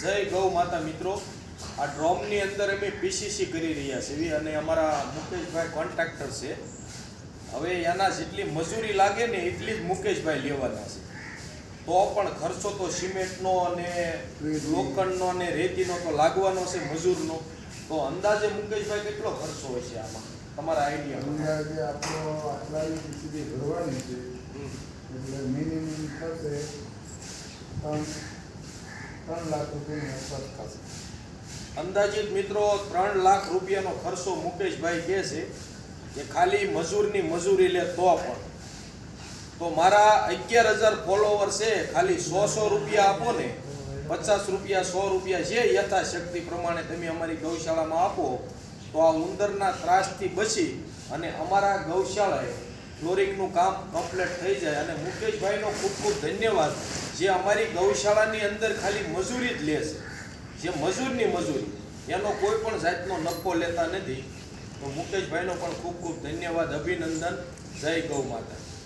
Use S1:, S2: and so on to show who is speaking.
S1: જય ગૌ માતા મિત્રો. આ ડ્રોમની અંદર અમે પીસીસી કરી રહ્યા છીએ અને અમારા મુકેશભાઈ કોન્ટ્રાક્ટર છે. હવે એના જેટલી મજૂરી લાગે ને એટલી જ મુકેશભાઈ લેવાના છે. તો પણ ખર્ચો તો સિમેન્ટનો અને લોખંડનો અને રેતીનો તો લાગવાનો છે મજૂરનો. તો અંદાજે મુકેશભાઈ કેટલો ખર્ચો હોય છે આમાં? તમારા આઈડિયા
S2: અંદાજે આપણો આટલાની ભરવાની છે. એટલે મિનિમમ થશે ત્રણ ત્રણ લાખ રૂપિયાની આસપાસ થશે.
S1: અંદાજિત મિત્રો, ત્રણ લાખ રૂપિયાનો ખર્ચો મુકેશભાઈ કહે છે કે ખાલી મજૂરની મજૂરી લે તો પણ. તો મારા અગિયાર હજાર ફોલોવર છે, ખાલી સો સો રૂપિયા આપો ને, પચાસ રૂપિયા, સો રૂપિયા જે યથાશક્તિ પ્રમાણે તમે અમારી ગૌશાળામાં આપો, તો આ ઉંદરના ત્રાસથી બચી અને અમારા ગૌશાળાએ ફ્લોરિંગનું કામ કમ્પ્લીટ થઈ જાય. અને મુકેશભાઈનો ખૂબ ખૂબ ધન્યવાદ. જે અમારી ગૌશાળાની અંદર ખાલી મજૂરી જ લે છે. જે મજૂરની મજૂરી. એનો કોઈ પણ જાતનો નફો લેતા નથી. તો મુકેશભાઈનો પણ ખૂબ ખૂબ ધન્યવાદ, અભિનંદન. જય ગૌ માતા.